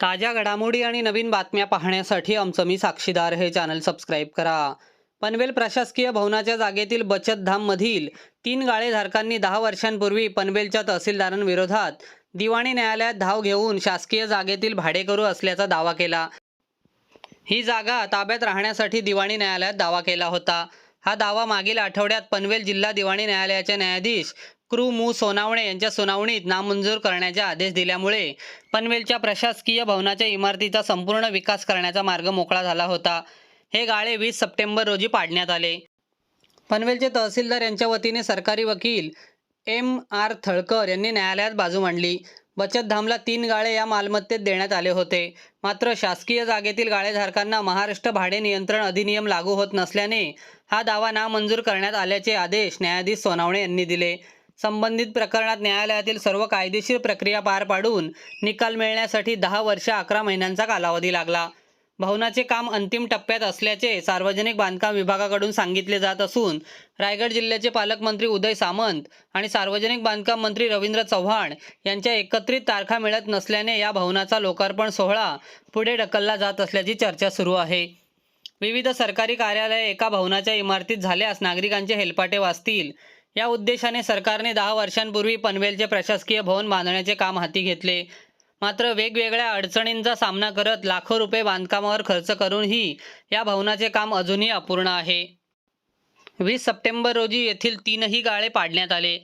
ताज्या घडामोडी आणि नवीन बातम्या पाहण्यासाठी आमचं मी साक्षीदार हे चॅनल सबस्क्राईब करा. पनवेल प्रशासकीय भवनाच्या जागेतील बचतधाममधील तीन गाळेधारकांनी दहा वर्षांपूर्वी पनवेलच्या तहसीलदारांविरोधात दिवाणी न्यायालयात धाव घेऊन शासकीय जागेतील भाडेकरू असल्याचा दावा केला. ही जागा ताब्यात राहण्यासाठी दिवाणी न्यायालयात दावा केला होता. हा दावा मागील आठवड्यात पनवेल जिल्हा दिवाणी न्यायालयाचे न्यायाधीश क्रू मू सोनावणे यांच्या सुनावणीत नामंजूर करण्याचे आदेश दिल्यामुळे पनवेलच्या प्रशासकीय भवनाच्या इमारतीचा संपूर्ण विकास करण्याचा मार्ग मोकळा झाला होता. हे गाळे वीस सप्टेंबर रोजी पाडण्यात आले. पनवेलचे तहसीलदार यांच्या वतीने सरकारी वकील एम आर थळकर यांनी न्यायालयात बाजू मांडली. बचतधामला तीन गाळे या मालमत्तेत देण्यात आले होते. मात्र शासकीय जागेतील गाळेधारकांना महाराष्ट्र भाडे नियंत्रण अधिनियम लागू होत नसल्याने हा दावा नामंजूर करण्यात आल्याचे आदेश न्यायाधीश सोनावणे यांनी दिले. संबंधित प्रकरणात न्यायालयातील सर्व कायदेशीर प्रक्रिया पार पाडून निकाल मिळण्यासाठी दहा वर्ष अकरा महिन्यांचा कालावधी लागला. भवनाचे काम अंतिम टप्प्यात असल्याचे सार्वजनिक बांधकाम विभागाकडून सांगितले जात असून रायगड जिल्ह्याचे पालकमंत्री उदय सामंत आणि सार्वजनिक बांधकाम मंत्री रवींद्र चव्हाण यांच्या एकत्रित तारखा मिळत नसल्याने या भवनाचा लोकार्पण सोहळा पुढे ढकलला जात असल्याची चर्चा सुरू आहे. विविध सरकारी कार्यालये एका भवनाच्या इमारतीत झाल्यास नागरिकांचे हेलपाटे वाचतील. या उद्देशाने सरकारने दहा वर्षांपूर्वी पनवेलचे प्रशासकीय भवन बांधण्याचे काम हाती घेतले. मात्र वेगवेगळ्या अडचणींचा सामना करत लाखो रुपये बांधकामावर खर्च करूनही या भवनाचे काम अजूनही अपूर्ण आहे. वीस सप्टेंबर रोजी येथील तीनही गाळे पाडण्यात आले.